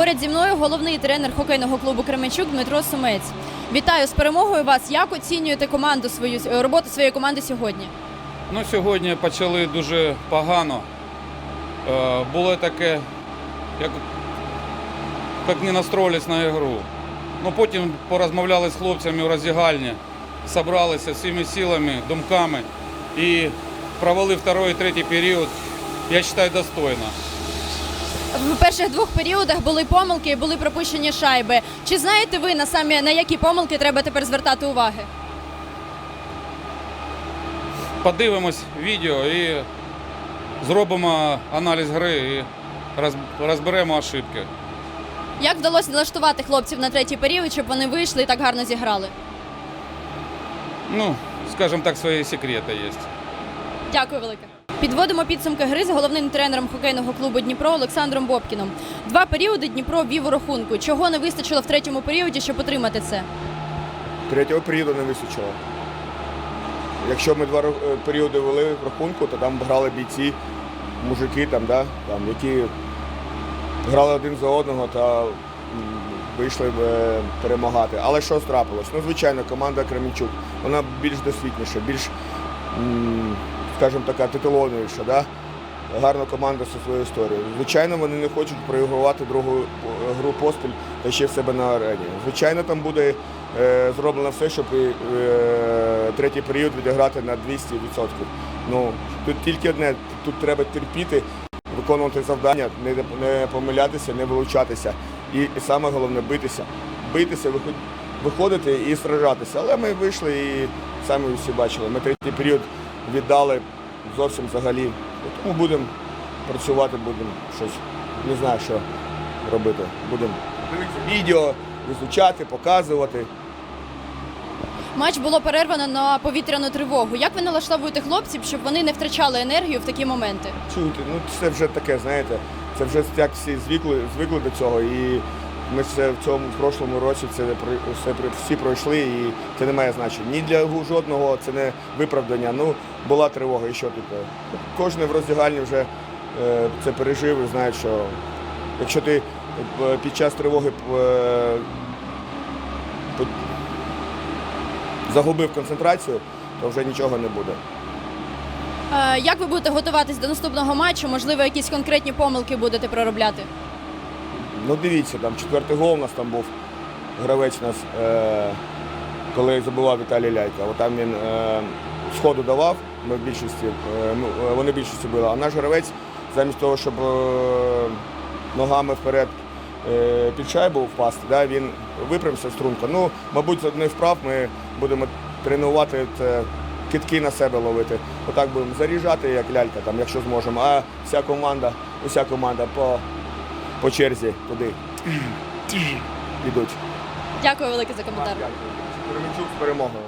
Поряд зі мною головний тренер хокейного клубу Кременчук Дмитро Сумець. Вітаю з перемогою вас. Як оцінюєте команду свою е, роботу своєї команди сьогодні? Ну, сьогодні почали дуже погано. Е, було таке, як, як не настроїлись на ігру. Ну, потім порозмовляли з хлопцями у роздягальні, зібралися всіми силами, думками і провели второй і третій період, я вважаю, достойно. В перших двох періодах були помилки, були пропущені шайби. Чи знаєте ви на самі на які помилки треба тепер звертати уваги? Подивимось відео і зробимо аналіз гри і розберемо ошибки. Як вдалося налаштувати хлопців на третій період, щоб вони вийшли і так гарно зіграли? Ну, скажімо так, свої секрети є. Дякую велике. Підводимо підсумки гри з головним тренером хокейного клубу Дніпро Олександром Бобкіном. Два періоди Дніпро вів у рахунку. Чого не вистачило в третьому періоді, щоб отримати це? Третього періоду не вистачило. Якщо ми два е, періоди вели в рахунку, то там грали бійці, мужики, там, да, там, які грали один за одного та вийшли б, е, перемагати. Але що трапилось? Ну, звичайно, команда Кременчук, вона більш досвідніша, більш, скажімо така, титулованіша. Да? Гарна команда зі своєю історією. Звичайно, вони не хочуть проігрувати другу е, гру поспіль та ще в себе на арені. Звичайно, там буде е, зроблено все, щоб е, третій період відіграти на 200%. Ну, тут тільки одне, тут треба терпіти, виконувати завдання, не, не помилятися, не вилучатися. І, і саме головне битися. Битися, виход- виходити і сражатися. Але ми вийшли і самі всі бачили. Ми третій період віддали зовсім взагалі. Тому будемо працювати, будемо щось, не знаю, що робити. Будемо відео, визучати, показувати. Матч було перервано на повітряну тривогу. Як ви налаштовуєте хлопців, щоб вони не втрачали енергію в такі моменти? Чуєте, ну це вже таке, знаєте, це вже як всі звикли, звикли до цього. І ми це в цьому в прошлому році це все всі пройшли, і це не має значення. Ні для жодного це не виправдання. Ну, була тривога, і що тут? е? Кожен в роздягальні вже е, це пережив і знає, що якщо ти е, під час тривоги загубив концентрацію, то вже нічого не буде. Як ви будете готуватись до наступного матчу? Можливо, якісь конкретні помилки будете проробляти? Ну дивіться, там четвертий гол у нас там був гравець нас, е, коли забував Віталій Ляйка. От він е, сходу давав, ми в більшості, е, ну, е, вони в більшості були, а наш гравець замість того, щоб е, ногами вперед е, під шайбу впасти, да, він виправився струнко. Ну, мабуть, з одних вправ ми будемо тренувати це, китки на себе ловити. Отак будемо заряджати, як лялька, там, якщо зможемо. А вся команда, уся команда по по черзі туди йдуть. Дякую велике за коментар. Кременчук з перемогою.